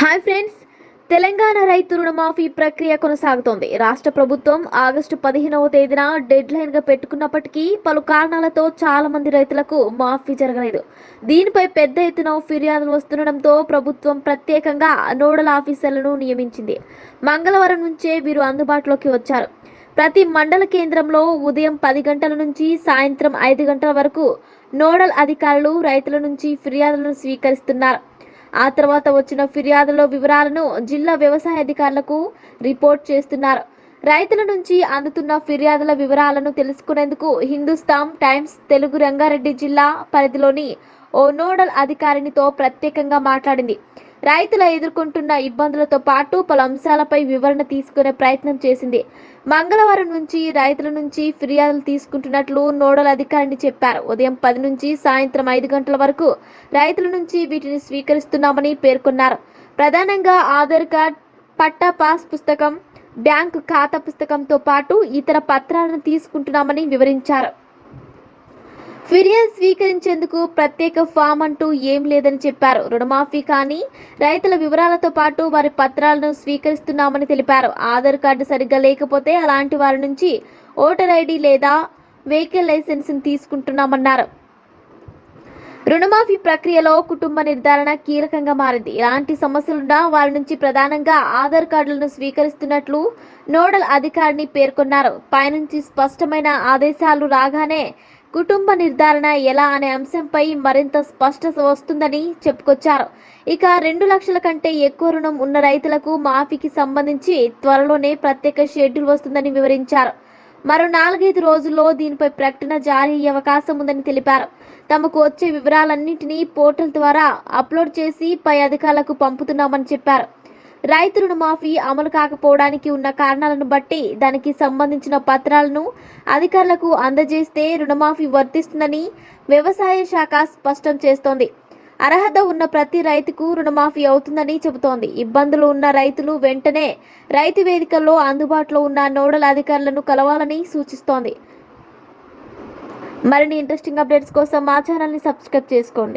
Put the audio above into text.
Hi friends. Telangana రైతు రుణమాఫీ ప్రక్రియ కొనసాగుతోంది. రాష్ట్ర ప్రభుత్వం ఆగస్టు పదిహేనవ తేదీన డెడ్ లైన్గా పెట్టుకున్నప్పటికీ పలు కారణాలతో చాలా మంది రైతులకు మాఫీ జరగలేదు. దీనిపై పెద్ద ఎత్తున ఫిర్యాదులు వస్తుండటంతో ప్రభుత్వం ప్రత్యేకంగా నోడల్ ఆఫీసర్లను నియమించింది. మంగళవారం నుంచే వీరు అందుబాటులోకి వచ్చారు. ప్రతి మండల కేంద్రంలో ఉదయం పది గంటల నుంచి సాయంత్రం ఐదు గంటల వరకు నోడల్ అధికారులు రైతుల నుంచి ఫిర్యాదులను స్వీకరిస్తున్నారు. ఆ తర్వాత వచ్చిన ఫిర్యాదుల వివరాలను జిల్లా వ్యవసాయ అధికారులకు రిపోర్ట్ చేస్తున్నారు. రైతుల నుంచి అందుతున్న ఫిర్యాదుల వివరాలను తెలుసుకునేందుకు హిందుస్థాన్ టైమ్స్ తెలుగు రంగారెడ్డి జిల్లా పరిధిలోని ఓ నోడల్ అధికారినితో ప్రత్యేకంగా మాట్లాడింది. రైతులు ఎదుర్కొంటున్న ఇబ్బందులతో పాటు పలు అంశాలపై వివరణ తీసుకునే ప్రయత్నం చేసింది. మంగళవారం నుంచి రైతుల నుంచి ఫిర్యాదులు తీసుకుంటున్నట్లు నోడల్ అధికారిని చెప్పారు. ఉదయం పది నుంచి సాయంత్రం ఐదు గంటల వరకు రైతుల నుంచి వీటిని స్వీకరిస్తున్నామని పేర్కొన్నారు. ప్రధానంగా ఆధార్ కార్డ్ పట్టా పాస్ పుస్తకం బ్యాంకు ఖాతా పుస్తకంతో పాటు ఇతర పత్రాలను తీసుకుంటున్నామని వివరించారు. ఫిర్యాదు స్వీకరించేందుకు ప్రత్యేక ఫామ్ అంటూ ఏం లేదని చెప్పారు. రుణమాఫీ కానీ రైతుల వివరాలతో పాటు వారి పత్రాలను స్వీకరిస్తున్నామని తెలిపారు. ఆధార్ కార్డు సరిగ్గా లేకపోతే అలాంటి వారి నుంచి ఓటర్ ఐడి లేదా వెహికల్ లైసెన్స్ తీసుకుంటున్నామన్నారు. రుణమాఫీ ప్రక్రియలో కుటుంబ నిర్ధారణ కీలకంగా మారింది. ఇలాంటి సమస్యలున్నా వారి నుంచి ప్రధానంగా ఆధార్ కార్డులను స్వీకరిస్తున్నట్లు నోడల్ అధికారిని పేర్కొన్నారు. పైనుంచి స్పష్టమైన ఆదేశాలు రాగానే కుటుంబ నిర్ధారణ ఎలా అనే అంశంపై మరింత స్పష్టత వస్తుందని చెప్పుకొచ్చారు. ఇక రెండు లక్షల కంటే ఎక్కువ రుణం ఉన్న రైతులకు మాఫీకి సంబంధించి త్వరలోనే ప్రత్యేక షెడ్యూల్ వస్తుందని వివరించారు. మరో నాలుగైదు రోజుల్లో దీనిపై ప్రకటన జారీ అయ్యే అవకాశం ఉందని తెలిపారు. తమకు వచ్చే వివరాలన్నింటినీ పోర్టల్ ద్వారా అప్లోడ్ చేసి పై అధికారులకు పంపుతున్నామని చెప్పారు. రైతు రుణమాఫీ అమలు కాకపోవడానికి ఉన్న కారణాలను బట్టి దానికి సంబంధించిన పత్రాలను అధికారులకు అందజేస్తే రుణమాఫీ వర్తిస్తుందని వ్యవసాయ శాఖ స్పష్టం చేస్తోంది. అర్హత ఉన్న ప్రతి రైతుకు రుణమాఫీ అవుతుందని చెబుతోంది. ఇబ్బందులు ఉన్న రైతులు వెంటనే రైతు వేదికల్లో అందుబాటులో ఉన్న నోడల్ అధికారులను కలవాలని సూచిస్తోంది. మరిన్ని ఇంట్రెస్టింగ్ అప్డేట్స్ కోసం మా ఛానల్ని సబ్స్క్రైబ్ చేసుకోండి.